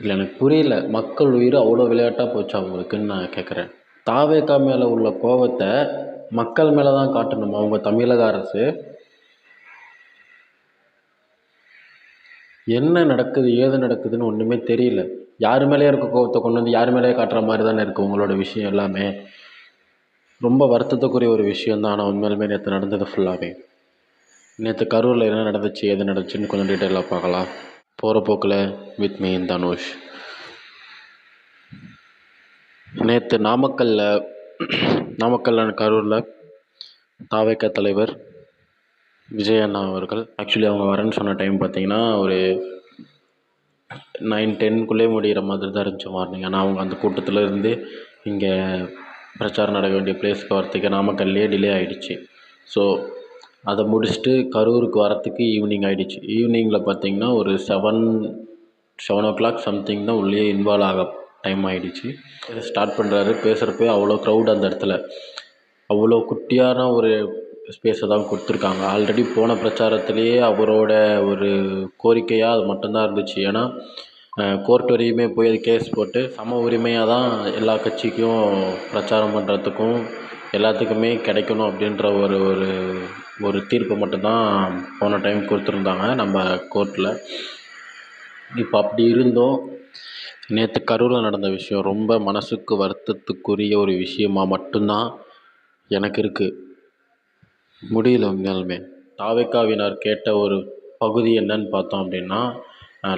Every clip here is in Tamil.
இல்லை எனக்கு புரியல. மக்கள் உயிர் அவ்வளோ விளையாட்டாக போச்சா அவங்களுக்குன்னு நான் கேட்குறேன் தாவேக்கா மேலே உள்ள கோவத்தை மக்கள் மேலே தான் காட்டணுமா அவங்க தமிழக அரசு. என்ன நடக்குது ஏது நடக்குதுன்னு ஒன்றுமே தெரியல. யார் மேலேயே இருக்க கோவத்தை கொண்டு வந்து யார் மேலேயே காட்டுற மாதிரி தானே இருக்குது உங்களோட விஷயம் எல்லாமே. ரொம்ப வருத்தத்துக்குரிய ஒரு விஷயம் தான். ஆனால் உண்மையிலுமே நேற்று நடந்தது ஃபுல்லாகவே நேற்று கரூரில் என்ன நடந்துச்சு எது நடந்துச்சுன்னு கொஞ்சம் டீட்டெயிலாக பார்க்கலாம். போகிற போக்கில் வித் மீ தனுஷ். நேற்று நாமக்கல்லில் நாமக்கல் அண்ட் கரூரில் தாவேக்க தலைவர் விஜய் அண்ணா அவர்கள் ஆக்சுவலி அவங்க வரேன்னு சொன்ன டைம் பார்த்தீங்கன்னா ஒரு நைன் டென்க்குள்ளே முடிகிற மாதிரி தான் இருந்துச்சு மார்னிங் ஆனால் அவங்க அந்த கூட்டத்தில் இருந்து இங்கே பிரச்சாரம் நடக்க வேண்டிய பிளேஸ்க்கு வரத்துக்கு நாமக்கல்லே டிலே ஆகிடுச்சு ஸோ அதை முடிச்சுட்டு கரூருக்கு வரத்துக்கு ஈவினிங் ஆகிடுச்சு ஈவினிங்கில் பார்த்தீங்கன்னா ஒரு seven seven o'clock something தான் உள்ளே இன்வால்வ் ஆக டைம் ஆகிடுச்சி ஸ்டார்ட் பண்ணுறாரு பேசுகிறப்பே அவ்வளோ க்ரௌட் அந்த இடத்துல. அவ்வளோ குட்டியான ஒரு ஸ்பேஸை தான் கொடுத்துருக்காங்க. ஆல்ரெடி போன பிரச்சாரத்திலேயே அவரோட ஒரு கோரிக்கையாக அது மட்டும்தான் இருந்துச்சு. ஏன்னா கோர்ட் வரையுமே போய் அது கேஸ் போட்டு சம உரிமையாக தான் எல்லா கட்சிக்கும் பிரச்சாரம் பண்ணுறதுக்கும் எல்லாத்துக்குமே கிடைக்கணும் அப்படின்ற ஒரு ஒரு ஒரு தீர்ப்பு மட்டும்தான் போன டைம் கொடுத்துருந்தாங்க நம்ம கோர்ட்டில் இப்போ அப்படி இருந்தும். நேற்று கரூரில் நடந்த விஷயம் ரொம்ப மனசுக்கு வருத்தத்துக்குரிய ஒரு விஷயமா மட்டும்தான் எனக்கு இருக்குது முடியல உண்மையாலுமே. தாவேக்காவினர் கேட்ட ஒரு பகுதி என்னன்னு பார்த்தோம் அப்படின்னா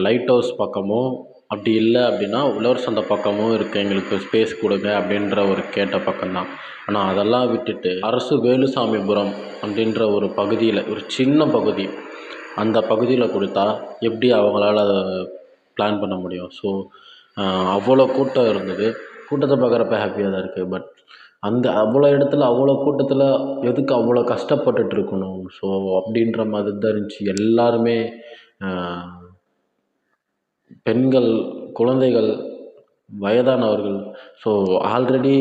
லைட் ஹவுஸ் பக்கமும் அப்படி இல்லை அப்படின்னா உழவர் சந்தை பக்கமும் இருக்குது எங்களுக்கு ஸ்பேஸ் கொடுங்க அப்படின்ற ஒரு கேட்ட பக்கம்தான். ஆனால் அதெல்லாம் விட்டுட்டு அரசு வேலுசாமிபுரம் அப்படின்ற ஒரு பகுதியில் ஒரு சின்ன பகுதி அந்த பகுதியில் கொடுத்தா எப்படி அவங்களால அதை பிளான் பண்ண முடியும்? ஸோ அவ்வளோ கூட்டம் இருந்தது. கூட்டத்தை பார்க்குறப்ப ஹாப்பியாக தான் இருக்குது பட் அந்த அவ்வளோ இடத்துல அவ்வளோ கூட்டத்தில் எதுக்கு அவ்வளோ கஷ்டப்பட்டுட்டு இருக்கணும்? ஸோ அப்படின்ற மாதிரி தான் இருந்துச்சு. எல்லாருமே பெண்கள் குழந்தைகள் வயதானவர்கள். ஸோ ஆல்ரெடி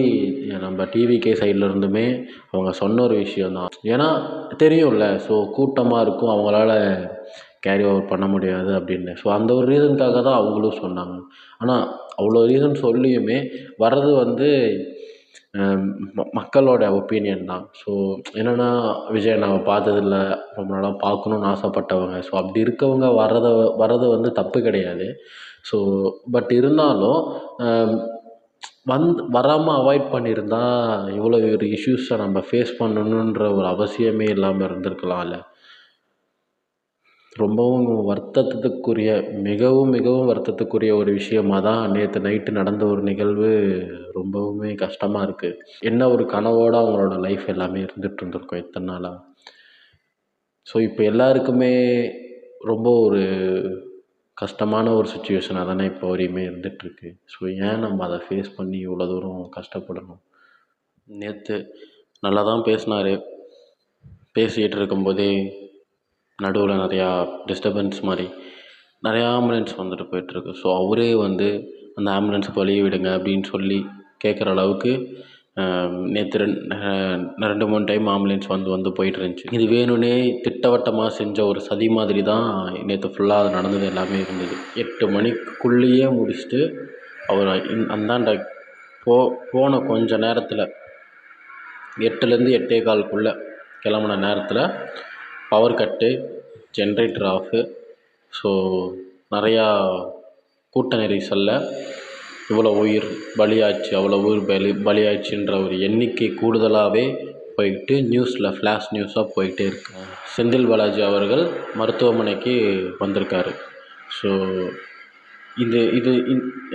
நம்ம டிவிகே சைடில் இருந்துமே அவங்க சொன்ன ஒரு விஷயந்தான் ஏன்னா தெரியும்ல ஸோ கூட்டமாக இருக்கும் அவங்களால கேரி ஓவர் பண்ண முடியாது அப்படின்னு. ஸோ அந்த ஒரு ரீசனுக்காக தான் அவங்களும் சொன்னாங்க. ஆனால் அவ்வளோ ரீசன் சொல்லியுமே வர்றது வந்து ம மக்களோட ஒப்பீனியன் தான். ஸோ என்னென்னா விஜய் நான் பார்த்ததில்ல. ரொம்ப நாளாக பார்க்கணுன்னு ஆசைப்பட்டவங்க. ஸோ அப்படி இருக்கவங்க வர்றதை வர்றது வந்து தப்பு கிடையாது. ஸோ பட் இருந்தாலும் வந்து வராமல் அவாய்ட் பண்ணியிருந்தா இவ்வளோ ஒரு இஷ்யூஸை நம்ம ஃபேஸ் பண்ணணுன்ற ஒரு அவசியமே இல்லாமல் இருந்திருக்கலாம்ல. ரொம்பவும் வருத்தத்துக்குரிய மிகவும் மிகவும் வருத்தத்துக்குரிய ஒரு விஷயமா தான் நேற்று நைட்டு நடந்த ஒரு நிகழ்வு ரொம்பவுமே கஷ்டமாக இருக்குது என்ன ஒரு கனவோடு அவங்களோட லைஃப் எல்லாமே இருந்துகிட்டு இருந்திருக்கோம் இத்தனை நாளாக ஸோ இப்போ எல்லாருக்குமே ரொம்ப ஒரு கஷ்டமான ஒரு சுச்சுவேஷனாக தானே இப்போ வரையுமே இருந்துகிட்ருக்கு ஸோ ஏன் நம்ம அதை ஃபேஸ் பண்ணி இவ்வளோ தூரம் கஷ்டப்படணும்? நேற்று நல்லா தான் பேசினாரு. பேசிகிட்டு இருக்கும்போதே நடுவில் நிறையா டிஸ்டர்பன்ஸ் மாதிரி நிறையா ஆம்புலன்ஸ் வந்துட்டு போயிட்டுருக்கு. ஸோ அவரே வந்து அந்த ஆம்புலன்ஸுக்கு வழியை விடுங்க அப்படின்னு சொல்லி கேட்குற அளவுக்கு நேற்று ரெண் ரெண்டு மூணு டைம் ஆம்புலன்ஸ் வந்து வந்து போயிட்டு இருந்துச்சு இது வேணும்னே திட்டவட்டமாக செஞ்ச ஒரு சதி மாதிரி தான் நேற்று ஃபுல்லாக அது நடந்தது எல்லாமே இருந்தது. எட்டு மணிக்குள்ளேயே முடிச்சுட்டு அவர் அந்தாண்ட போ போன கொஞ்ச நேரத்தில் எட்டுலேருந்து எட்டே காலுக்குள்ளே கிளம்புன நேரத்தில் power cut generator off so நிறையா கூட்ட நெரிசலில் இவ்வளோ உயிர் பலியாச்சு அவ்வளோ உயிர் பலி பலியாச்சுன்ற ஒரு எண்ணிக்கை கூடுதலாகவே போய்கிட்டு நியூஸில் ஃப்ளாஷ் நியூஸாக போய்கிட்டே இருக்கு. செந்தில் பாலாஜி அவர்கள் மருத்துவமனைக்கு வந்திருக்காரு. ஸோ இது இது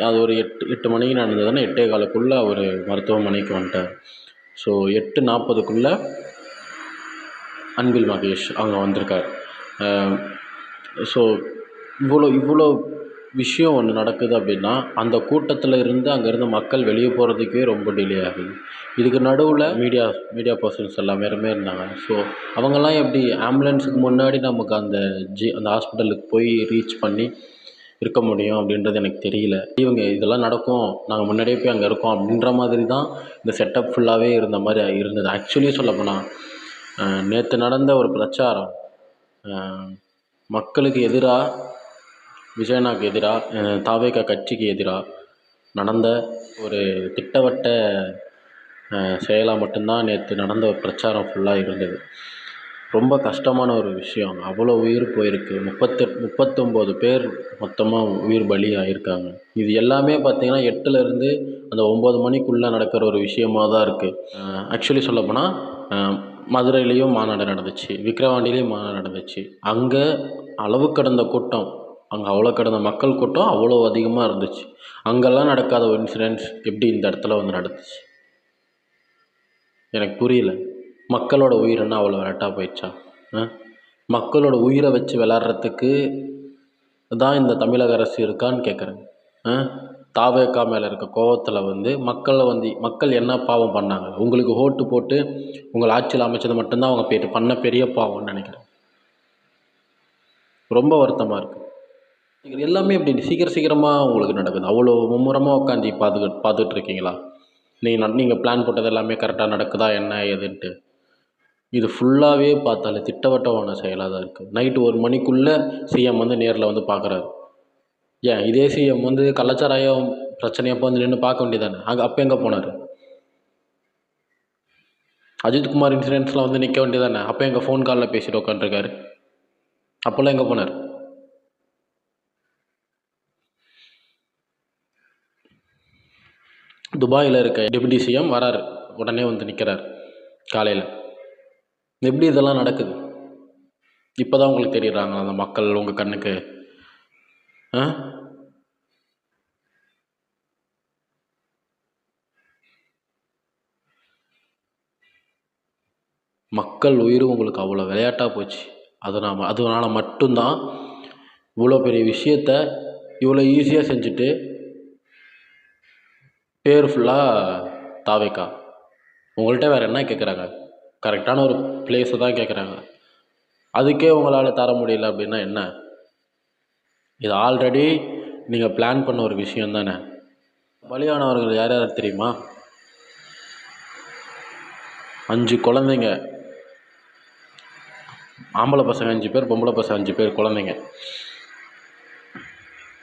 அது ஒரு எட்டு எட்டு மணிக்கு நடந்ததுன்னா எட்டே காலுக்குள்ளே அவர் மருத்துவமனைக்கு வந்துட்டார். ஸோ எட்டு நாற்பதுக்குள்ளே அன்பில் மகேஷ் அங்கே வந்திருக்கார். ஸோ இவ்வளோ இவ்வளோ விஷயம் ஒன்று நடக்குது அப்படின்னா அந்த கூட்டத்தில் இருந்து அங்கேருந்து மக்கள் வெளியே போகிறதுக்கே ரொம்ப டிலே ஆகுது. இதுக்கு நடுவில் மீடியா மீடியா பர்சன்ஸ் எல்லாமே இருந்தாங்க. ஸோ அவங்கெல்லாம் எப்படி ஆம்புலன்ஸுக்கு முன்னாடி நமக்கு அந்த ஜி அந்த ஹாஸ்பிட்டலுக்கு போய் ரீச் பண்ணி இருக்க முடியும் அப்படின்றது எனக்கு தெரியல. இவங்க இதெல்லாம் நடக்கும் நாங்கள் முன்னாடியே போய் அங்கே இருக்கோம் அப்படின்ற மாதிரி தான் இந்த செட்டப் ஃபுல்லாகவே இருந்த மாதிரி இருந்தது. ஆக்சுவலி சொல்லப்போனால் நேற்று நடந்த ஒரு பிரச்சாரம். மக்களுக்கு எதிராக விஜயனாக்கு எதிராக தாவேகா கட்சிக்கு எதிராக நடந்த ஒரு திட்டவட்ட செயலாக மட்டும்தான் நேற்று நடந்த ஒரு பிரச்சாரம் ஃபுல்லாக இருந்தது. ரொம்ப கஷ்டமான ஒரு விஷயம். அவ்வளோ உயிர் போயிருக்கு. முப்பத்தெட் முப்பத்தொம்போது பேர் மொத்தமாக உயிர் பலி ஆகியிருக்காங்க இது எல்லாமே பார்த்திங்கன்னா எட்டுலேருந்து அந்த ஒம்பது மணிக்குள்ளே நடக்கிற ஒரு விஷயமாக தான் இருக்குது ஆக்சுவலி சொல்லப்போனால் மதுரையிலையும் மாநாடு நடந்துச்சு விக்கிரவாண்டிலையும் மாநாடு நடந்துச்சு. அங்கே அளவு கடந்த கூட்டம் அங்கே அவ்வளோ கடந்த மக்கள் கூட்டம் அவ்வளோ அதிகமாக இருந்துச்சு. அங்கெல்லாம் நடக்காத ஒரு இன்சிடென்ட்ஸ் எப்படி இந்த இடத்துல வந்து நடந்துச்சு? எனக்கு புரியல. மக்களோட உயிர்னா அவ்வளோ விளையாட்டாக போயிடுச்சா? மக்களோட உயிரை வச்சு விளாட்றதுக்கு தான் இந்த தமிழக அரசு இருக்கான்னு கேட்குறேன் தாவேக்கா மேலே இருக்க கோவத்தில் வந்து மக்களை வந்து மக்கள் என்ன பாவம் பண்ணாங்க? உங்களுக்கு ஓட்டு போட்டு உங்களை ஆட்சியில் அமைச்சது மட்டும்தான் அவங்க போய்ட்டு பண்ண பெரிய பாவம்னு நினைக்கிறேன். ரொம்ப வருத்தமாக இருக்குது இது எல்லாமே இப்படி சீக்கிரம் சீக்கிரமாக உங்களுக்கு நடக்குது? அவ்வளோ மும்முரமாக உட்காந்து பார்த்து பார்த்துட்டு இருக்கீங்களா? நீங்கள் நீங்கள் பிளான் போட்டது எல்லாமே கரெக்டாக நடக்குதா என்ன ஏதுன்ட்டு. இது ஃபுல்லாகவே பார்த்தாலே திட்டவட்டமான செயலாக தான் இருக்குது நைட்டு ஒரு மணிக்குள்ளே சிஎம் வந்து நேரில் வந்து பார்க்குறாரு ஏன் இதே சிஎம் வந்து கள்ளச்சாராயம் பிரச்சனையப்போ வந்து நின்று பார்க்க வேண்டியதானே அங்கே அப்போ எங்கே போனார்? அஜித்குமார் இன்சூரன்ஸ்லாம் வந்து நிற்க வேண்டியதானே அப்போ எங்கள் ஃபோன் காலில் பேசிட்டு உட்காந்துருக்காரு அப்போல்லாம் எங்கே போனார்? துபாயில் இருக்க டெபுட்டி சிஎம் வராரு. உடனே வந்து நிற்கிறார் காலையில். எப்படி இதெல்லாம் நடக்குது? இப்போ தான் உங்களுக்கு தெரியுறாங்க அந்த மக்கள் உங்கள் கண்ணுக்கு? ஆ? மக்கள் உயிர் உங்களுக்கு அவ்வளோ விளையாட்டாக போச்சு. அதை நாம் அதனால் மட்டும்தான் இவ்வளோ பெரிய விஷயத்த இவ்வளோ ஈஸியாக செஞ்சுட்டு பேர் ஃபுல்லாக தாவேக்கா. உங்கள்கிட்ட வேறு என்ன கேட்குறாங்க கரெக்டான ஒரு ப்ளேஸை தான் கேட்குறாங்க அதுக்கே உங்களால் தர முடியல அப்படின்னா என்ன? இது ஆல்ரெடி நீங்கள் பிளான் பண்ண ஒரு விஷயம் தானே? பலியானவர்கள் யார் யார் தெரியுமா? அஞ்சு குழந்தைங்க. ஆம்பளை பசங்க அஞ்சு பேர் பொம்பளை பசங்க அஞ்சு பேர் குழந்தைங்க.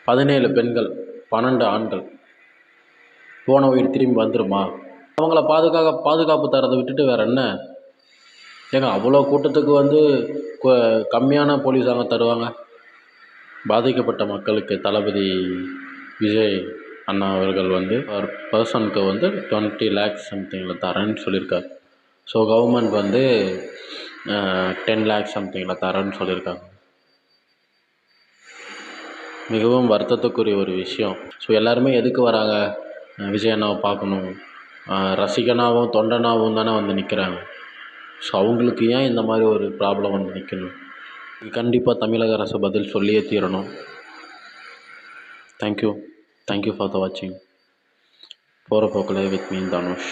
பதினேழு பெண்கள் பன்னெண்டு ஆண்கள். போன உயிர் திரும்பி வந்துடுமா அவங்கள பாதுகாக்க பாதுகாப்பு தரதை விட்டுட்டு வேறு என்ன? ஏங்க அவ்வளோ கூட்டத்துக்கு வந்து கம்மியான போலீஸாங்க தருவாங்க? பாதிக்கப்பட்ட மக்களுக்கு தளபதி விஜய் அண்ணா அவர்கள் வந்து அவர் பர்சனுக்கு வந்து டுவெண்ட்டி லேக்ஸ் சம்திங்கில் தரேன்னு சொல்லியிருக்காரு. ஸோ கவர்மெண்ட் வந்து டென் லேக்ஸ் சம்திங்கில் தரேன்னு சொல்லியிருக்காங்க. மிகவும் வருத்தத்துக்குரிய ஒரு விஷயம். ஸோ எல்லாருமே எதுக்கு வராங்க? விஜய் அண்ணாவை பார்க்கணும். ரசிகனாகவும் தொண்டனாகவும் தானே வந்து நிற்கிறாங்க ஸோ அவங்களுக்கு ஏன் இந்த மாதிரி ஒரு ப்ராப்ளம் வந்து நிற்கணும் கண்டிப்பாக தமிழக அரசு பதில் சொல்லியே தீரணும். தேங்க்யூ தேங்க்யூ ஃபார் த வாட்சிங் போகிற போக்கில் வித் மீன் தனுஷ்